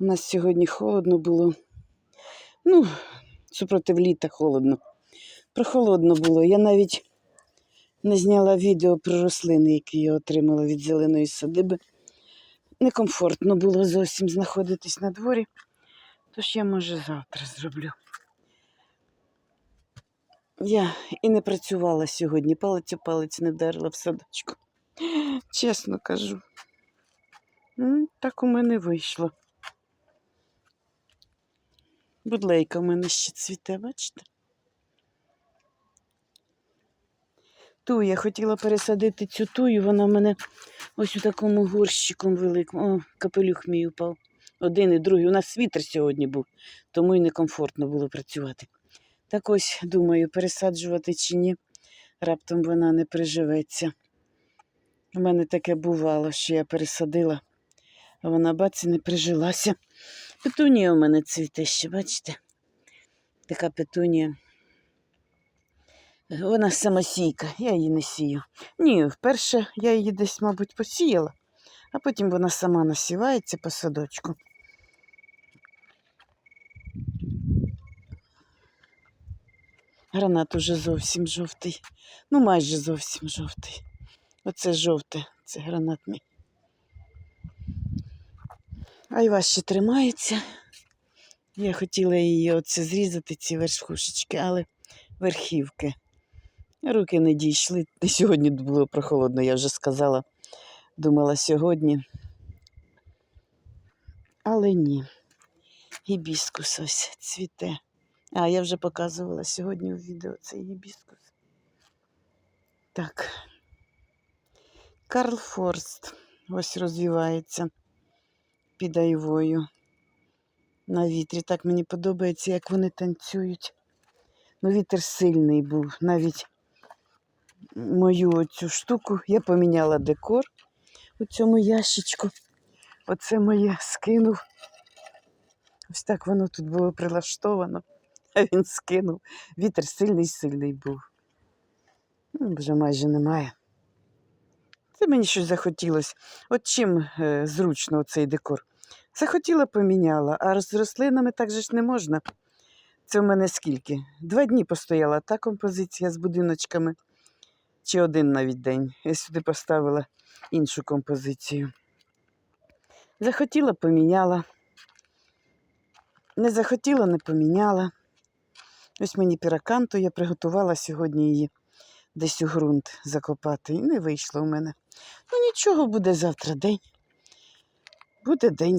У нас сьогодні холодно було. Ну, супротив літа холодно. Прохолодно було. Я навіть не зняла відео про рослини, які я отримала від зеленої садиби. Некомфортно було зовсім знаходитись на дворі. Тож я, може, завтра зроблю. Я і не працювала сьогодні, палець у палець не вдарила в садочку. Чесно кажу. Так у мене вийшло. Будлейка в мене ще цвіте, бачите? Ту я хотіла пересадити цю тую, вона в мене ось у такому горщиком великому. О, капелюх мій упав. Один і другий. У нас вітер сьогодні був, тому і некомфортно було працювати. Так ось думаю, пересаджувати чи ні, раптом вона не приживеться. У мене таке бувало, що я пересадила, а вона бац не прижилася. Петунія у мене цвіте ще, бачите? Така петунія. Вона самосійка, я її не сію. Ні, вперше я її десь, мабуть, посіяла, а потім вона сама насівається по садочку. Гранат уже зовсім жовтий. Ну, майже зовсім жовтий. Оце жовте, це гранат мій. А й вас ще тримається. Я хотіла її оце зрізати, ці верхушечки, але верхівки. Руки не дійшли. Сьогодні було прохолодно, я вже сказала. Думала сьогодні. Але ні. Гібіскус ось цвіте. А, я вже показувала сьогодні у відео цей гібіскус. Так. Карл Форст ось розвивається під айвою на вітрі. Так мені подобається, як вони танцюють. Ну, вітер сильний був. Навіть мою оцю штуку я поміняла декор у цьому ящичку. Оце моє скинув. Ось так воно тут було прилаштовано, а він скинув. Вітер сильний сильний був. Ну, Вже майже немає. Це мені щось захотілося. От чим е, зручно цей декор. Захотіла, поміняла, а з рослинами так же ж не можна. Це в мене скільки? Два дні постояла та композиція з будиночками. Чи один навіть день. Я сюди поставила іншу композицію. Захотіла, поміняла. Не захотіла, не поміняла. Ось мені піраканту, я приготувала сьогодні її десь у ґрунт закопати. І не вийшло у мене. Ну нічого, буде завтра день. Буде день